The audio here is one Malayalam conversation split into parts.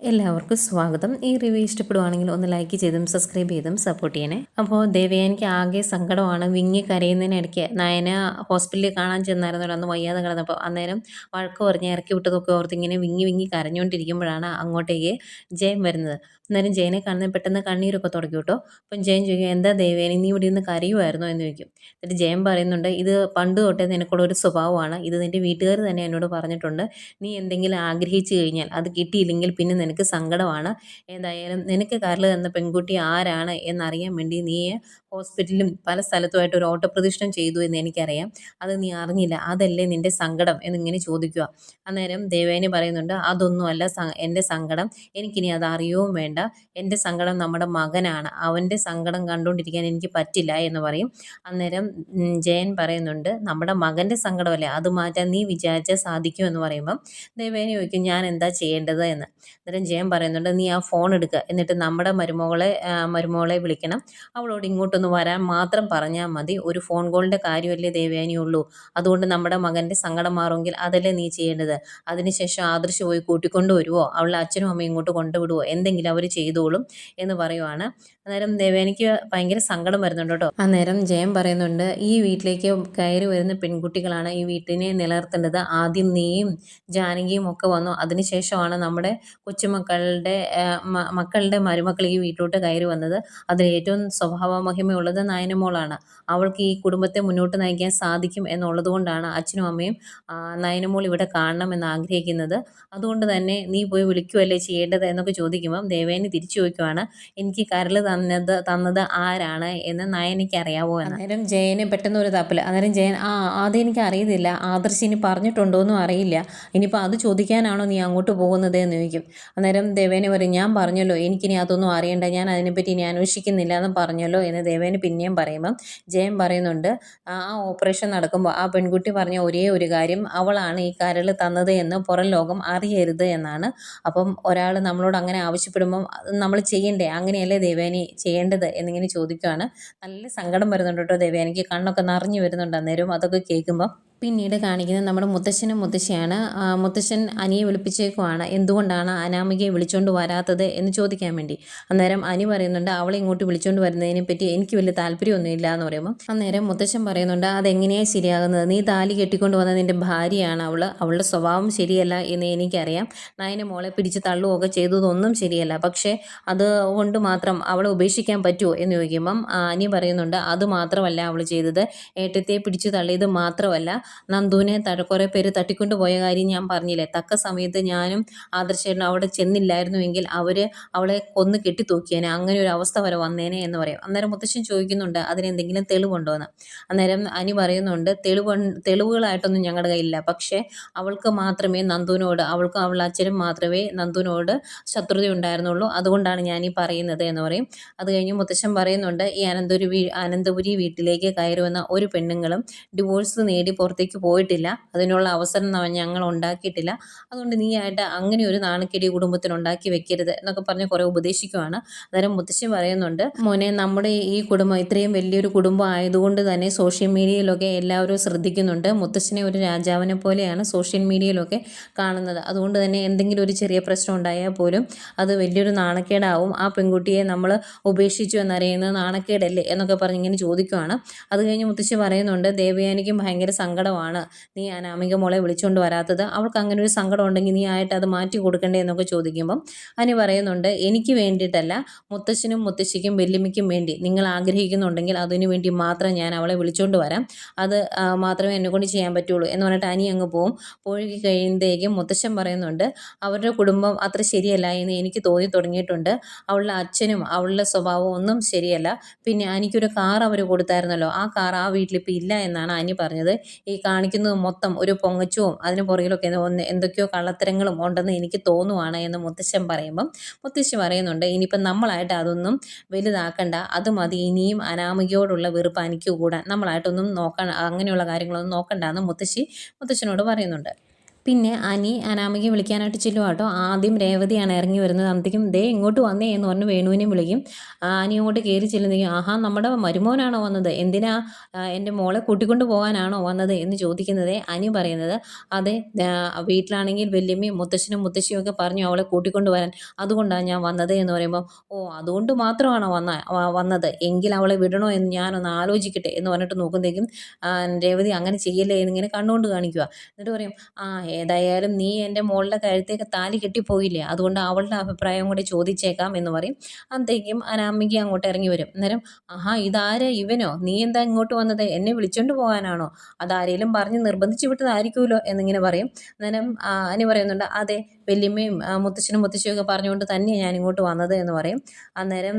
എല്ലാവർക്കും സ്വാഗതം. ഈ റിവ്യൂ ഇഷ്ടപ്പെടുവാണെങ്കിൽ ഒന്ന് ലൈക്ക് ചെയ്തും സബ്സ്ക്രൈബ് ചെയ്തും സപ്പോർട്ട് ചെയ്യണേ. അപ്പോൾ ദേവയാനിക്ക് ആകെ സങ്കടമാണ്. വിങ്ങി കരയുന്നതിനിടയ്ക്ക് നയന ഹോസ്പിറ്റലിൽ കാണാൻ ചെന്നായിരുന്നല്ലോ അന്ന് വയ്യാതെ കിടന്നപ്പോൾ അന്നേരം വഴക്ക് പറഞ്ഞ് ഇറക്കി വിട്ടതൊക്കെ ഓർത്ത് ഇങ്ങനെ വിങ്ങി വിങ്ങി കരഞ്ഞുകൊണ്ടിരിക്കുമ്പോഴാണ് അങ്ങോട്ടേക്ക് ജയം വരുന്നത്. അന്നേരം ജയനെ കാണുന്ന പെട്ടെന്ന് കണ്ണീരൊക്കെ തുടക്കി കേട്ടോ. അപ്പം ജയൻ ചോദിക്കും എന്താ ദേവേനി നീ ഇവിടെ നിന്ന് കരയുമായിരുന്നോ എന്ന് ചോദിക്കും. എന്നിട്ട് ജയൻ പറയുന്നുണ്ട് ഇത് പണ്ട് തൊട്ടേ നിനക്കുള്ള ഒരു സ്വഭാവമാണ്. ഇത് നിന്റെ വീട്ടുകാർ തന്നെ എന്നോട് പറഞ്ഞിട്ടുണ്ട്. നീ എന്തെങ്കിലും ആഗ്രഹിച്ചു കഴിഞ്ഞാൽ അത് കിട്ടിയില്ലെങ്കിൽ പിന്നെ നിനക്ക് സങ്കടമാണ്. ഏതായാലും നിനക്ക് കരൾ തന്ന പെൺകുട്ടി ആരാണ് എന്നറിയാൻ വേണ്ടി നീ ഹോസ്പിറ്റലിലും പല സ്ഥലത്തുമായിട്ട് ഒരു ഓട്ടപ്രതിഷ്ഠം ചെയ്തു എന്ന് എനിക്കറിയാം. അത് നീ അറിഞ്ഞില്ല. അതല്ലേ നിന്റെ സങ്കടം എന്നിങ്ങനെ ചോദിക്കുക. അന്നേരം ദേവേനി പറയുന്നുണ്ട് അതൊന്നുമല്ല എന്റെ സങ്കടം. എനിക്കിനി അത് അറിയവും വേണ്ട. എന്റെ സങ്കടം നമ്മുടെ മകനാണ്. അവന്റെ സങ്കടം കണ്ടുകൊണ്ടിരിക്കാൻ എനിക്ക് പറ്റില്ല എന്ന് പറയും. അന്നേരം ജയൻ പറയുന്നുണ്ട് നമ്മുടെ മകന്റെ സങ്കടമല്ലേ? അത് മാറ്റാൻ നീ വിചാരിച്ചാൽ സാധിക്കും എന്ന് പറയുമ്പം ദേവേനി ചോദിക്കും ഞാൻ എന്താ ചെയ്യേണ്ടത് എന്ന്. അന്നേരം ജയൻ പറയുന്നുണ്ട് നീ ആ ഫോൺ എടുക്കുക എന്നിട്ട് നമ്മുടെ മരുമകളെ മരുമകളെ വിളിക്കണം. അവളോട് ഇങ്ങോട്ടൊന്ന് വരാൻ മാത്രം പറഞ്ഞാൽ മതി. ഒരു ഫോൺ കോളിന്റെ കാര്യമല്ലേ ദേവയാനി ഉള്ളൂ. അതുകൊണ്ട് നമ്മുടെ മകന്റെ സങ്കടം മാറുമെങ്കിൽ അതല്ലേ നീ ചെയ്യേണ്ടത്? അതിനുശേഷം ആദർശ് പോയി കൂട്ടിക്കൊണ്ട് വരുമോ അവളുടെ അച്ഛനും അമ്മയും ഇങ്ങോട്ട് കൊണ്ടുവിടുമോ എന്തെങ്കിലും അവർ ചെയ്തോളും എന്ന് പറയുവാണ്. അന്നേരം ദേവേനിക്ക് ഭയങ്കര സങ്കടം വരുന്നുണ്ട് കേട്ടോ. അന്നേരം ജയം പറയുന്നുണ്ട് ഈ വീട്ടിലേക്ക് കയറി വരുന്ന പെൺകുട്ടികളാണ് ഈ വീട്ടിനെ നിലനിർത്തേണ്ടത്. ആദ്യം നീയും ജാനകിയും ഒക്കെ വന്നു. അതിനുശേഷമാണ് നമ്മുടെ കൊച്ചുമക്കളുടെ മക്കളുടെ മരുമക്കൾ ഈ വീട്ടിലോട്ട് കയറി വന്നത്. അതിൽ ഏറ്റവും സ്വഭാവ മഹിമയുള്ളത് നയനമോളാണ് അവൾക്ക് ഈ കുടുംബത്തെ മുന്നോട്ട് നയിക്കാൻ സാധിക്കും എന്നുള്ളത് കൊണ്ടാണ് അച്ഛനും അമ്മയും നയനമോൾ ഇവിടെ കാണണം എന്ന് ആഗ്രഹിക്കുന്നത്. അതുകൊണ്ട് തന്നെ നീ പോയി വിളിക്കുവല്ലേ ചെയ്യേണ്ടത് എന്നൊക്കെ ചോദിക്കുമ്പം ദേവേനി തിരിച്ചു ചോദിക്കുവാണ്. എനിക്ക് കരൾ തന്നത് തന്നത് ആരാണ് എന്ന് നയനിക്കറിയാവോ അന്നേരം ജയന് പെട്ടെന്ന് ഒരു തപ്പിൽ അന്നേരം ജയൻ ആ എനിക്ക് അറിയത്തില്ല ആദർശ് ഇനി പറഞ്ഞിട്ടുണ്ടോ എന്നും അറിയില്ല. ഇനിയിപ്പോൾ അത് ചോദിക്കാനാണോ നീ അങ്ങോട്ട് പോകുന്നത്? എന്ന് ചോദിക്കും. അന്നേരം ദേവേനെ പറയും ഞാൻ പറഞ്ഞല്ലോ എനിക്കിനി അതൊന്നും അറിയണ്ട. ഞാൻ അതിനെപ്പറ്റി ഇനി അന്വേഷിക്കുന്നില്ല എന്ന് പറഞ്ഞല്ലോ എന്ന് ദേവേന് പിന്നെയും പറയുമ്പം ജയൻ പറയുന്നുണ്ട് ആ ഓപ്പറേഷൻ നടക്കുമ്പോൾ ആ പെൺകുട്ടി പറഞ്ഞ ഒരേ ഒരു കാര്യം അവളാണ് ഈ കരൾ തന്നത് എന്ന് പുറം ലോകം അറിയരുത് എന്നാണ്. അപ്പം ഒരാൾ നമ്മളോട് അങ്ങനെ ആവശ്യപ്പെടുമ്പം നമ്മൾ ചെയ്യണ്ടേ? അങ്ങനെയല്ലേ ദേവേനി ചെയ്യേണ്ടത് എന്നിങ്ങനെ ചോദിക്കുകയാണ് നല്ല സങ്കടം വരുന്നുണ്ട് കേട്ടോ ദേവേനിക്ക് കണ്ണൊക്കെ നിറഞ്ഞു വരുന്നുണ്ട് അന്നേരം അതൊക്കെ കേൾക്കുമ്പം. പിന്നീട് കാണിക്കുന്നത് നമ്മുടെ മുത്തശ്ശനും മുത്തശ്ശിയാണ്. മുത്തശ്ശൻ അനിയെ വിളിപ്പിച്ചേക്കുവാണ്. എന്തുകൊണ്ടാണ് അനാമികയെ വിളിച്ചുകൊണ്ട് വരാത്തത് എന്ന് ചോദിക്കാൻ വേണ്ടി. അന്നേരം അനി പറയുന്നുണ്ട് അവളെ ഇങ്ങോട്ട് വിളിച്ചുകൊണ്ട് വരുന്നതിനെ പറ്റി എനിക്ക് വലിയ താല്പര്യമൊന്നുമില്ല എന്ന് പറയുമ്പോൾ അന്നേരം മുത്തശ്ശൻ പറയുന്നുണ്ട് അതെങ്ങനെയാണ് ശരിയാകുന്നത്? നീ താലി കെട്ടിക്കൊണ്ട് വന്ന നിന്റെ ഭാര്യയാണ് അവൾ അവളുടെ സ്വഭാവം ശരിയല്ല എന്ന് എനിക്കറിയാം. നയന മോളെ പിടിച്ച് തള്ളുകയൊക്കെ ചെയ്തതൊന്നും ശരിയല്ല. പക്ഷേ അതുകൊണ്ട് മാത്രം അവളെ ഉപേക്ഷിക്കാൻ പറ്റുമോ എന്ന് ചോദിക്കുമ്പം അനി പറയുന്നുണ്ട് അത് മാത്രമല്ല അവൾ ചെയ്തത്. ഏട്ടത്തെ പിടിച്ചു തള്ളിയത് മാത്രമല്ല. നന്ദുവിനെ കുറേ പേര് തട്ടിക്കൊണ്ട് പോയ കാര്യം ഞാൻ പറഞ്ഞില്ലേ? തക്ക സമയത്ത് ഞാനും ആദർശേട്ടനും അവിടെ ചെന്നില്ലായിരുന്നുവെങ്കിൽ അവർ അവളെ കൊന്ന് കെട്ടിത്തൂക്കിയേനെ. അങ്ങനെ ഒരു അവസ്ഥ വരെ വന്നേനെ എന്ന് പറയും. അന്നേരം മുത്തശ്ശൻ ചോദിക്കുന്നുണ്ട് അതിനെന്തെങ്കിലും തെളിവുണ്ടോ എന്ന് അന്നേരം അനി പറയുന്നുണ്ട് തെളിവ് തെളിവുകളായിട്ടൊന്നും ഞങ്ങളുടെ കയ്യിലില്ല. പക്ഷേ അവൾക്ക് മാത്രമേ നന്ദുവിനോട് അവൾക്കും അവളുടെ അച്ഛനും മാത്രമേ നന്ദുവിനോട് ശത്രുത ഉണ്ടായിരുന്നുള്ളൂ. അതുകൊണ്ടാണ് ഞാൻ ഈ പറയുന്നത് എന്ന് പറയും. അത് കഴിഞ്ഞ് മുത്തശ്ശൻ പറയുന്നുണ്ട് ഈ അനന്തപുരി അനന്തപുരി വീട്ടിലേക്ക് കയറുവന്ന ഒരു പെണ്ണുങ്ങളും ഡിവോഴ്സ് നേടി പുറത്തേക്ക് പോയിട്ടില്ല. അതിനുള്ള അവസരം ഞങ്ങൾ ഉണ്ടാക്കിയിട്ടില്ല. അതുകൊണ്ട് നീ ആയിട്ട് അങ്ങനെ ഒരു നാണക്കേടി കുടുംബത്തിന് ഉണ്ടാക്കി വെക്കരുത് എന്നൊക്കെ പറഞ്ഞ് കുറെ ഉപദേശിക്കുവാണ്. അന്നേരം മുത്തശ്ശി പറയുന്നുണ്ട് മോനെ നമ്മുടെ ഈ കുടുംബം ഇത്രയും വലിയൊരു കുടുംബം ആയതുകൊണ്ട് തന്നെ സോഷ്യൽ മീഡിയയിലൊക്കെ എല്ലാവരും ശ്രദ്ധിക്കുന്നുണ്ട്. മുത്തശ്ശിനെ ഒരു രാജാവിനെ പോലെയാണ് സോഷ്യൽ മീഡിയയിലൊക്കെ കാണുന്നത്. അതുകൊണ്ട് തന്നെ എന്തെങ്കിലും ഒരു ചെറിയ പ്രശ്നം ഉണ്ടായാൽ പോലും അത് വലിയൊരു നാണക്കേടാവും. ആ പെൺകുട്ടിയെ നമ്മൾ ഉപേക്ഷിച്ചു എന്നറിയുന്നത് നാണക്കേടല്ലേ? എന്നൊക്കെ പറഞ്ഞ് ഇങ്ങനെ ചോദിക്കുവാണ്. അത് കഴിഞ്ഞ് മുത്തശ്ശി പറയുന്നുണ്ട് ദേവയാനിക്കും ഭയങ്കര സങ്കടമാണ്. നീ അനാമിക മോളെ വിളിച്ചുകൊണ്ട് വരാത്തത് അവൾക്ക് അങ്ങനെ ഒരു സങ്കടം ഉണ്ടെങ്കിൽ നീ ആയിട്ട് അത് മാറ്റി കൊടുക്കണ്ടേ? എന്നൊക്കെ ചോദിക്കുമ്പം അനി പറയുന്നുണ്ട് എനിക്ക് വേണ്ടിയിട്ടല്ല മുത്തശ്ശനും മുത്തശ്ശിക്കും വെല്ലുമിക്കും വേണ്ടി. നിങ്ങൾ ആഗ്രഹിക്കുന്നുണ്ടെങ്കിൽ അതിനു വേണ്ടി മാത്രം ഞാൻ അവളെ വിളിച്ചുകൊണ്ട് വരാം. അത് മാത്രമേ എന്നെ കൊണ്ട് ചെയ്യാൻ പറ്റുള്ളൂ. എന്ന് പറഞ്ഞിട്ട് അനി അങ്ങ് പോവും. പോയി കഴിയുമ്പോഴേക്കും മുത്തശ്ശൻ പറയുന്നുണ്ട് അവരുടെ കുടുംബം അത്ര ശരിയല്ല എന്ന് എനിക്ക് തോന്നി തുടങ്ങിയിട്ടുണ്ട്. അവളുടെ അച്ഛനും അവളുടെ സ്വഭാവവും ഒന്നും ശരിയല്ല. പിന്നെ അനിക്കൊരു കാർ അവർ കൊടുത്തായിരുന്നല്ലോ. ആ കാർ ആ വീട്ടിൽ വീട്ടിലിപ്പോൾ ഇല്ല എന്നാണ് അനി പറഞ്ഞത്. കാണിക്കുന്നത് മൊത്തം ഒരു പൊങ്ങച്ചവും അതിന് പുറകിലൊക്കെ എന്തൊക്കെയോ കള്ളത്തരങ്ങളും ഉണ്ടെന്ന് എനിക്ക് തോന്നുവാണ് എന്ന് മുത്തശ്ശൻ പറയുമ്പം മുത്തശ്ശി പറയുന്നുണ്ട് ഇനിയിപ്പം നമ്മളായിട്ട് അതൊന്നും വലുതാക്കണ്ട. അത് മതി. ഇനിയും അനാമികയോടുള്ള വെറുപ്പ് എനിക്ക് കൂടാൻ നമ്മളായിട്ടൊന്നും നോക്കാൻ അങ്ങനെയുള്ള കാര്യങ്ങളൊന്നും നോക്കണ്ട എന്ന് മുത്തശ്ശി മുത്തശ്ശനോട് പറയുന്നുണ്ട്. പിന്നെ അനി അനാമികയെ വിളിക്കാനായിട്ട് ചെല്ലുക കേട്ടോ. ആദ്യം രേവതിയാണ് ഇറങ്ങി വരുന്നത്. അന്നത്തേക്കും ദേ ഇങ്ങോട്ട് വന്നേ എന്ന് പറഞ്ഞ് വേണുവിനെ വിളിക്കും. അനി ഇങ്ങോട്ട് കയറി ചെല്ലുന്നെങ്കിൽ ആഹാ നമ്മുടെ മരുമോനാണോ വന്നത്? എന്തിനാ എന്റെ മോളെ കൂട്ടിക്കൊണ്ട് പോകാനാണോ വന്നത് എന്ന് ചോദിക്കുന്നത് അനി പറയുന്നത്. അതെ വീട്ടിലാണെങ്കിൽ വല്യമ്മയും മുത്തശ്ശനും മുത്തശ്ശിയും ഒക്കെ പറഞ്ഞു അവളെ കൂട്ടിക്കൊണ്ട് വരാൻ. അതുകൊണ്ടാണ് ഞാൻ വന്നത് എന്ന് പറയുമ്പോൾ ഓ അതുകൊണ്ട് മാത്രമാണോ വന്ന വന്നത്? എങ്കിൽ അവളെ വിടണോ എന്ന് ഞാനൊന്ന് ആലോചിക്കട്ടെ എന്ന് പറഞ്ഞിട്ട് നോക്കുമ്പോഴേക്കും രേവതി അങ്ങനെ ചെയ്യല്ലേ എന്നിങ്ങനെ കണ്ണുകൊണ്ട് കാണിക്കുക എന്നിട്ട് പറയും ആ ഏതായാലും നീ എന്റെ മോളുടെ കഴുത്തേക്ക് താലി കെട്ടിപ്പോയില്ലേ? അതുകൊണ്ട് അവളുടെ അഭിപ്രായം കൂടി ചോദിച്ചേക്കാം എന്ന് പറയും. അന്നത്തേക്കും അനാമിക അങ്ങോട്ട് ഇറങ്ങി വരും. അന്നേരം ആഹാ ഇതാര ഇവനോ? നീ എന്താ ഇങ്ങോട്ട് വന്നത്? എന്നെ വിളിച്ചോണ്ട് പോകാനാണോ? അതാരേലും പറഞ്ഞ് നിർബന്ധിച്ചു വിട്ടതായിരിക്കുമല്ലോ? എന്നിങ്ങനെ പറയും. അന്നേരം അനി പറയുന്നുണ്ട് അതെ വല്യമ്മയും മുത്തച്ഛനും മുത്തശ്ശിയും ഒക്കെ പറഞ്ഞുകൊണ്ട് തന്നെയാണ് ഞാൻ ഇങ്ങോട്ട് വന്നത് എന്ന് പറയും. അന്നേരം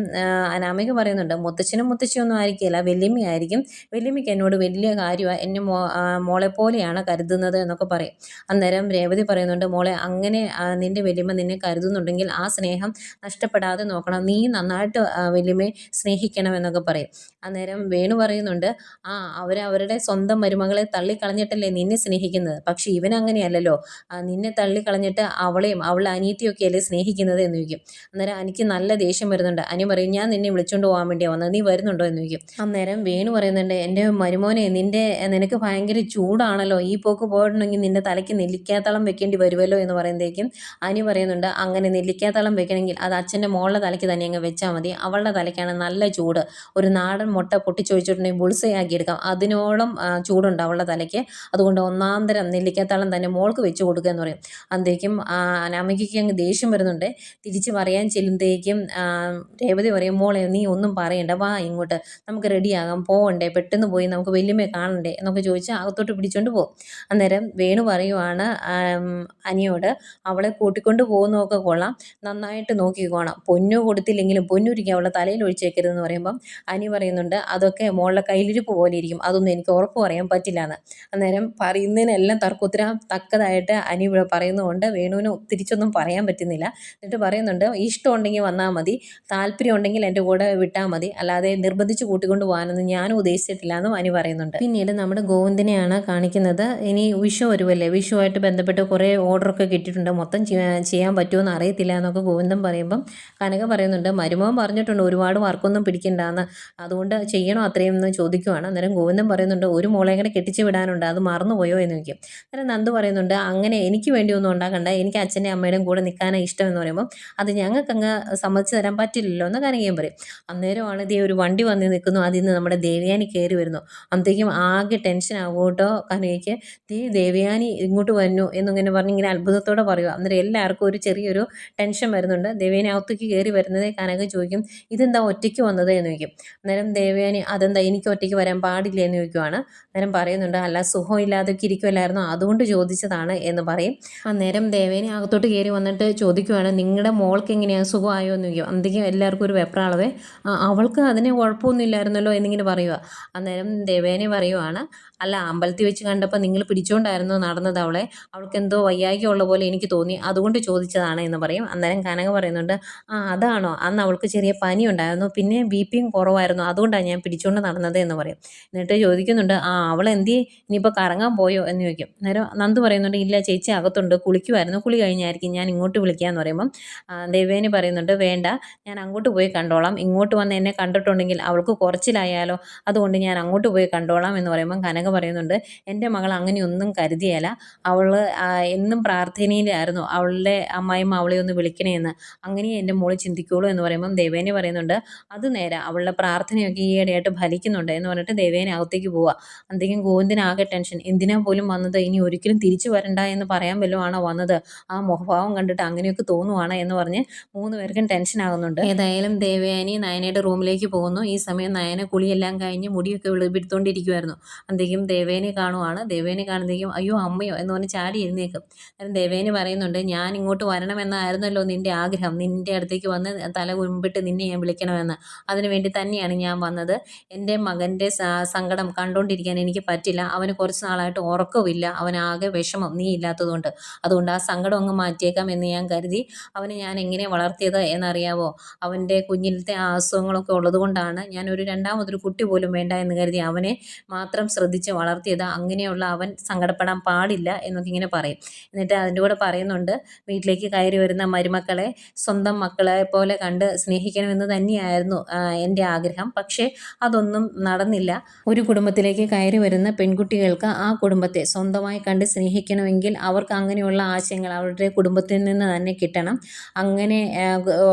അനാമിക പറയുന്നുണ്ട് മുത്തച്ഛനും മുത്തശ്ശിയൊന്നും ആയിരിക്കില്ല. വല്യമ്മയായിരിക്കും വല്യമ്മയ്ക്ക് എന്നോട് വലിയ കാര്യമാണ് എന്നെ മോ ആ, മോളെ പോലെയാണ് കരുതുന്നത് എന്നൊക്കെ പറയും. അന്നേരം രേവതി പറയുന്നുണ്ട് മോളെ അങ്ങനെ നിന്റെ വലിയമ്മ നിന്നെ കരുതുന്നുണ്ടെങ്കിൽ ആ സ്നേഹം നഷ്ടപ്പെടാതെ നോക്കണം. നീ നന്നായിട്ട് വലിയമ്മയെ സ്നേഹിക്കണമെന്നൊക്കെ പറയും. അന്നേരം വേണു പറയുന്നുണ്ട് ആ അവരവരുടെ സ്വന്തം മരുമകളെ തള്ളിക്കളഞ്ഞിട്ടല്ലേ നിന്നെ സ്നേഹിക്കുന്നത്? പക്ഷെ ഇവൻ അങ്ങനെയല്ലല്ലോ നിന്നെ തള്ളിക്കളഞ്ഞിട്ട് അവളെയും അവളുടെ അനിയത്തിയൊക്കെയല്ലേ സ്നേഹിക്കുന്നത്? എന്ന് ചോദിക്കും. അന്നേരം എനിക്ക് നല്ല ദേഷ്യം വരുന്നുണ്ട്. അനി പറയും ഞാൻ നിന്നെ വിളിച്ചുകൊണ്ട് പോകാൻ വേണ്ടിയാണ് വന്നത് നീ വരുന്നുണ്ടോ? എന്ന് ചോദിക്കും. അന്നേരം വേണു പറയുന്നുണ്ട് എന്റെ മരുമോനെ നിന്റെ നിനക്ക് ഭയങ്കര ചൂടാണല്ലോ. ഈ പോക്ക് പോയിട്ടുണ്ടെങ്കിൽ നിന്റെ തലയ്ക്ക് നെല്ലിക്കാത്തളം വെക്കേണ്ടി വരുമല്ലോ എന്ന് പറയുമ്പോഴേക്കും അനി പറയുന്നുണ്ട് അങ്ങനെ നെല്ലിക്കാത്തളം വെക്കണമെങ്കിൽ അത് അച്ഛന്റെ മോളുടെ തലയ്ക്ക് തന്നെ അങ്ങ് വെച്ചാൽ മതി. അവളുടെ തലയ്ക്കാണ് നല്ല ചൂട്. ഒരു നാടൻ മുട്ട പൊട്ടിച്ചൊഴിച്ചിട്ടുണ്ടെങ്കിൽ ബുൾസയാക്കി എടുക്കാം. അതിനോളം ചൂടുണ്ട് അവളുടെ തലയ്ക്ക്. അതുകൊണ്ട് ഒന്നാം തരം നെല്ലിക്കാത്തളം തന്നെ മോൾക്ക് വെച്ച് കൊടുക്കുക എന്ന് പറയും. അന്തേക്കും അനാമികയ്ക്ക് അങ്ങ് ദേഷ്യം വരുന്നുണ്ട്. തിരിച്ച് പറയാൻ ചെല്ലുമ്പോഴേക്കും രേവതി പറയും മോളെ നീ ഒന്നും പറയണ്ട. വാ ഇങ്ങോട്ട്. നമുക്ക് റെഡിയാകാം. പോകണ്ടേ പെട്ടെന്ന് പോയി. നമുക്ക് വല്യമ്മയെ കാണണ്ടേ? എന്നൊക്കെ ചോദിച്ച് അകത്തോട്ട് പിടിച്ചോണ്ട് പോകും. അന്നേരം വേണു പറയുവാണ് അനിയോട് അവളെ കൂട്ടിക്കൊണ്ട് പോകുന്നതൊക്കെ കൊള്ളാം. നന്നായിട്ട് നോക്കിക്കോണം പൊന്നു കൊടുത്തില്ലെങ്കിലും പൊന്നുരുക്കി അവളെ തലയിൽ ഒഴിച്ചേക്കരുതെന്ന് പറയുമ്പം അനി പറയുന്നുണ്ട് അതൊക്കെ മോളുടെ കയ്യിലിരിപ്പ് പോലെ ഇരിക്കും. അതൊന്നും എനിക്ക് ഉറപ്പ് പറയാൻ പറ്റില്ല എന്ന് അന്നേരം പറയുന്നതിനെല്ലാം തർക്കുത്തരം തക്കതായിട്ട് അനി ഇവിടെ പറയുന്നതുകൊണ്ട് വേണുവിന് തിരിച്ചൊന്നും പറയാൻ പറ്റുന്നില്ല. എന്നിട്ട് പറയുന്നുണ്ട് ഇഷ്ടം ഉണ്ടെങ്കിൽ വന്നാൽ മതി. താല്പര്യം ഉണ്ടെങ്കിൽ എന്റെ കൂടെ വിട്ടാൽ മതി. അല്ലാതെ നിർബന്ധിച്ച് കൂട്ടിക്കൊണ്ട് പോകാനൊന്നും ഞാനും ഉദ്ദേശിച്ചിട്ടില്ല എന്നും അനി പറയുന്നുണ്ട്. പിന്നീട് നമ്മുടെ ഗോവിന്ദനെയാണ് കാണിക്കുന്നത്. ഇനി വിഷു വരുമല്ലേ വിഷുവായിട്ട് ബന്ധപ്പെട്ട് കുറേ ഓർഡറൊക്കെ കിട്ടിയിട്ടുണ്ട്. മൊത്തം ചെയ്യാൻ പറ്റുമെന്ന് അറിയത്തില്ല എന്നൊക്കെ ഗോവിന്ദൻ പറയുമ്പം കനക പറയുന്നുണ്ട് മരുമോൻ പറഞ്ഞിട്ടുണ്ട് ഒരുപാട് വർക്കൊന്നും പിടിക്കണ്ടെന്ന്. അതുകൊണ്ട് ചെയ്യണോ അത്രയും എന്ന് ചോദിക്കുവാണ്. അന്നേരം ഗോവിന്ദൻ പറയുന്നുണ്ട് ഒരു മോളെ കൂടെ കെട്ടിച്ച് വിടാനുണ്ട്. അത് മറന്നുപോയോ എന്ന് ചോദിക്കും. അന്നേരം നന്ദു പറയുന്നുണ്ട് അങ്ങനെ എനിക്ക് വേണ്ടി ഒന്നും ഉണ്ടാക്കണ്ട. എനിക്ക് അച്ഛന്റെ അമ്മയുടെയും കൂടെ നിൽക്കാനാണ് ഇഷ്ടം എന്ന് പറയുമ്പോൾ അത് ഞങ്ങൾക്കങ്ങ് സമ്മതിച്ച് തരാൻ പറ്റില്ലല്ലോ എന്ന് കനകയും പറയും. അന്നേരമാണ് ഇതേ ഒരു വണ്ടി വന്ന് നിൽക്കുന്നു. അതിൽ നിന്ന് നമ്മുടെ ദേവയാനി കയറി വരുന്നു. അന്നത്തേക്കും ആകെ ടെൻഷൻ ആകും കേട്ടോ കനകയ്ക്ക്. ദേ ദേവയാനി ഇങ്ങോട്ട് വരുന്നു എന്നിങ്ങനെ പറഞ്ഞ് ഇങ്ങനെ അത്ഭുതത്തോടെ പറയുക അന്നേരം എല്ലാവർക്കും ഒരു ചെറിയൊരു ടെൻഷൻ വരുന്നുണ്ട്. ദേവേനെ അകത്തേക്ക് കയറി വരുന്നതേ കനക ചോദിക്കും ഇതെന്താ ഒറ്റയ്ക്ക് വന്നത്? എന്ന് ചോദിക്കും. അന്നേരം ദേവേനെ അതെന്താ എനിക്ക് ഒറ്റയ്ക്ക് വരാൻ പാടില്ല എന്ന് ചോദിക്കുവാണ്. അന്നേരം പറയുന്നുണ്ട് അല്ല സുഖം ഇല്ലാതൊക്കെ ഇരിക്കുമല്ലായിരുന്നു അതുകൊണ്ട് ചോദിച്ചതാണ് എന്ന് പറയും. അന്നേരം ദേവേനെ അകത്തോട്ട് കയറി വന്നിട്ട് ചോദിക്കുവാണ് നിങ്ങളുടെ മോൾക്ക് എങ്ങനെയാണ് സുഖമായോ? എന്ന് ചോദിക്കും. അന്നേക്കും എല്ലാവർക്കും ഒരു വെപ്രാളവേ അവൾക്ക് അതിന് കുഴപ്പമൊന്നും ഇല്ലായിരുന്നല്ലോ എന്നിങ്ങനെ പറയുക അന്നേരം ദേവേനെ പറയുവാണ് അല്ല അമ്പലത്തിൽ വെച്ച് കണ്ടപ്പോൾ നിങ്ങൾ പിടിച്ചുകൊണ്ടായിരുന്നു നടന്നത് അവളെ? അവൾക്ക് എന്തോ ഉള്ള പോലെ എനിക്ക് തോന്നി. അതുകൊണ്ട് ചോദിച്ചതാണ് എന്ന് പറയും. അന്നേരം കനക പറയുന്നുണ്ട് ആ അതാണോ? അന്ന് അവൾക്ക് ചെറിയ പനി ഉണ്ടായിരുന്നു പിന്നെ ബി പിയും കുറവായിരുന്നു. അതുകൊണ്ടാണ് ഞാൻ പിടിച്ചുകൊണ്ട് നടന്നത് എന്ന് പറയും. എന്നിട്ട് ചോദിക്കുന്നുണ്ട് ആ അവൾ എന്തി ഇനിയിപ്പോൾ കറങ്ങാൻ പോയോ? എന്ന് ചോദിക്കും. അന്നേരം നന്ദു പറയുന്നുണ്ട് ഇല്ല ചേച്ചി അകത്തുണ്ട്. കുളിക്കുമായിരുന്നു കുളി കഴിഞ്ഞായിരിക്കും. ഞാൻ ഇങ്ങോട്ട് വിളിക്കാമെന്ന് പറയുമ്പം ദേവേനി പറയുന്നുണ്ട് വേണ്ട. ഞാൻ അങ്ങോട്ട് പോയി കണ്ടോളാം. ഇങ്ങോട്ട് വന്ന് എന്നെ കണ്ടിട്ടുണ്ടെങ്കിൽ അവൾക്ക് കുറച്ചിലായാലോ? അതുകൊണ്ട് ഞാൻ അങ്ങോട്ട് പോയി കണ്ടോളാം എന്ന് പറയുമ്പം കനക പറയുന്നുണ്ട് എന്റെ മകൾ അങ്ങനെയൊന്നും കരുതിയല്ല അവൾ എന്നും പ്രാർത്ഥനയിലായിരുന്നു. അവളുടെ അമ്മായിമ്മ അവളെ ഒന്ന് വിളിക്കണേന്ന്. അങ്ങനെ എന്റെ മോൾ ചിന്തിക്കുള്ളൂ എന്ന് പറയുമ്പം ദേവേനെ പറയുന്നുണ്ട് അത് നേരെ അവളുടെ പ്രാർത്ഥനയൊക്കെ ഈയിടെയായിട്ട് ഫലിക്കുന്നുണ്ട് എന്ന് പറഞ്ഞിട്ട് ദേവേനെ അകത്തേക്ക് പോവുക എന്തെങ്കിലും ഗോവിന്ദന് ആകെ ടെൻഷൻ എന്തിനാ പോലും വന്നത്? ഇനി ഒരിക്കലും തിരിച്ചു വരണ്ട എന്ന് പറയാൻ വല്ലതുമാണോ വന്നത്? ആ മുഖഭാവം കണ്ടിട്ട് അങ്ങനെയൊക്കെ തോന്നുവാണ്? എന്ന് പറഞ്ഞ് മൂന്ന് പേർക്കും ടെൻഷൻ ആകുന്നുണ്ട്. ഏതായാലും ദേവയാനി നയനയുടെ റൂമിലേക്ക് പോകുന്നു. ഈ സമയം നയന കുളിയെല്ലാം കഴിഞ്ഞ് മുടിയൊക്കെ വെളുപ്പിടുത്തോണ്ടിരിക്കുമായിരുന്നു അന്തേക്കും ദേവേനെ കാണുവാണ്. ദേവേനെ കാണുന്നതേക്കും അയ്യോ അമ്മയോ എന്ന് പറഞ്ഞ് ചാടി എഴുന്നേക്കും. അന്നേരം ദേവേനി പറയുന്നുണ്ട് ഞാൻ ഇങ്ങോട്ട് വരണമെന്നായിരുന്നല്ലോ നിന്റെ ആഗ്രഹം. നിന്റെ അടുത്തേക്ക് വന്ന് തല കുമ്പിട്ട് നിന്നെ ഞാൻ വിളിക്കണമെന്ന്. അതിനു വേണ്ടി തന്നെയാണ് ഞാൻ വന്നത്. എന്റെ മകന്റെ സങ്കടം കണ്ടുകൊണ്ടിരിക്കാൻ എനിക്ക് പറ്റില്ല. അവന് കുറച്ച് നാളായിട്ട് ഉറക്കമില്ല അവനാകെ വിഷമം. നീ ഇല്ലാത്തതുകൊണ്ട്. അതുകൊണ്ട് ആ സങ്കടം അങ്ങ് മാറ്റിയേക്കാം എന്ന് ഞാൻ കരുതി. അവനെ ഞാൻ എങ്ങനെ വളർത്തിയത് എന്നറിയാവോ? അവന്റെ കുഞ്ഞിലത്തെ അസുഖങ്ങളൊക്കെ ഉള്ളതുകൊണ്ടാണ് ഞാൻ ഒരു രണ്ടാമതൊരു കുട്ടി പോലും വേണ്ട എന്ന് കരുതി അവനെ മാത്രം ശ്രദ്ധിച്ച് വളർത്തിയത്. അങ്ങനെയുള്ള അവൻ സങ്കടപ്പെടാൻ പാടില്ല എന്ന് എന്നൊക്കെ ഇങ്ങനെ പറയും. എന്നിട്ട് അതിന്റെ കൂടെ പറയുന്നുണ്ട് വീട്ടിലേക്ക് കയറി വരുന്ന മരുമക്കളെ സ്വന്തം മക്കളെ പോലെ കണ്ട് സ്നേഹിക്കണമെന്ന് തന്നെയായിരുന്നു എന്റെ ആഗ്രഹം. പക്ഷേ അതൊന്നും നടന്നില്ല. ഒരു കുടുംബത്തിലേക്ക് കയറി വരുന്ന പെൺകുട്ടികൾക്ക് ആ കുടുംബത്തെ സ്വന്തമായി കണ്ട് സ്നേഹിക്കണമെങ്കിൽ അവർക്ക് അങ്ങനെയുള്ള ആശയങ്ങൾ അവരുടെ കുടുംബത്തിൽ നിന്ന് തന്നെ കിട്ടണം. അങ്ങനെ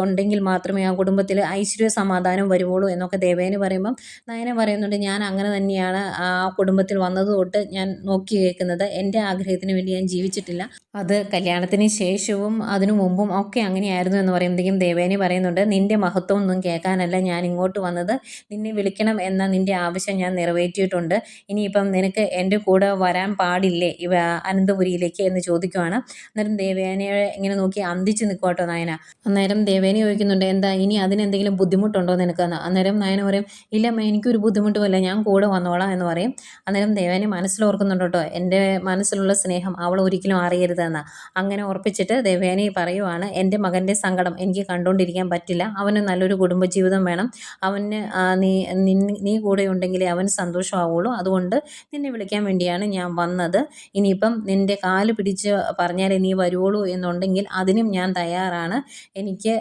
ഉണ്ടെങ്കിൽ മാത്രമേ ആ കുടുംബത്തിൽ ഐശ്വര്യ സമാധാനം വരുവുള്ളൂ എന്നൊക്കെ ദേവേന പറയുമ്പം നയന പറയുന്നുണ്ട് ഞാൻ അങ്ങനെ തന്നെയാണ് ആ കുടുംബത്തിൽ വന്നത് തൊട്ട് ഞാൻ നോക്കി കേൾക്കുന്നത്. എന്റെ ആഗ്രഹത്തിന് വേണ്ടി ഞാൻ ജീവിച്ചിട്ടില്ല. അത് കല്യാണത്തിന് ശേഷവും അതിനു മുമ്പും ഒക്കെ അങ്ങനെയായിരുന്നു എന്ന് പറയുമ്പോഴത്തേക്കും ദേവേനി പറയുന്നുണ്ട്. നിന്റെ മഹത്വം ഒന്നും കേൾക്കാനല്ല ഞാൻ ഇങ്ങോട്ട് വന്നത്. നിന്നെ വിളിക്കണം എന്ന നിന്റെ ആവശ്യം ഞാൻ നിറവേറ്റിയിട്ടുണ്ട്. ഇനിയിപ്പം നിനക്ക് എന്റെ കൂടെ വരാൻ പാടില്ലേ ഇവ അനന്തപുരിയിലേക്ക്? എന്ന് ചോദിക്കുവാണ്. അന്നേരം ദേവേനയെ ഇങ്ങനെ നോക്കി അന്തിച്ച് നിൽക്കുവാട്ടോ നയന. അന്നേരം ദേവേനി ചോദിക്കുന്നുണ്ട് എന്താ ഇനി അതിനെന്തെങ്കിലും ബുദ്ധിമുട്ടുണ്ടോ നിനക്കെന്ന് അന്നേരം നയന പറയും ഇല്ല എനിക്കൊരു ബുദ്ധിമുട്ടുമല്ല ഞാൻ കൂടെ വന്നോളാം എന്ന് പറയും. അന്നേരം ദേവേനി മനസ്സിലോർക്കുന്നുണ്ട് എന്റെ മനസ്സിലുള്ള സ്നേഹം അവൾ ഒരിക്കലും അറിയരുതെന്ന്. അങ്ങനെ ഉറപ്പിച്ചിട്ട് ദേവേനി പറയുവാണ് എന്റെ മകന്റെ സങ്കടം എനിക്ക് കണ്ടുകൊണ്ടിരിക്കാൻ പറ്റില്ല. അവന് നല്ലൊരു കുടുംബജീവിതം വേണം. അവന് നീ നീ കൂടെ ഉണ്ടെങ്കിലേ അവന് സന്തോഷമാവുള്ളൂ. അതുകൊണ്ട് നിന്നെ വിളിക്കാൻ വേണ്ടിയാണ് ഞാൻ വന്നത്. ഇനിയിപ്പം നിന്റെ കാൽ പിടിച്ച് പറഞ്ഞാലേ നീ വരുവുള്ളൂ എന്നുണ്ടെങ്കിൽ അതിനും ഞാൻ തയ്യാറാണ്. എനിക്ക്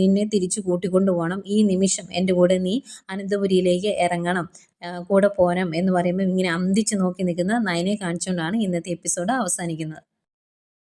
നിന്നെ തിരിച്ചു കൂട്ടിക്കൊണ്ടു പോകണം ഈ നിമിഷം എന്റെ കൂടെ നീ അനന്തപുരിയിലേക്ക് ഇറങ്ങണം. കൂടെ പോരാം എന്ന് പറയുമ്പോൾ ഇങ്ങനെ അന്തിച്ച് നോക്കി നിൽക്കുന്ന നയനെ കാണിച്ചുകൊണ്ടാണ് ഇന്നത്തെ എപ്പിസോഡ് അവസാനിക്കുന്നത്.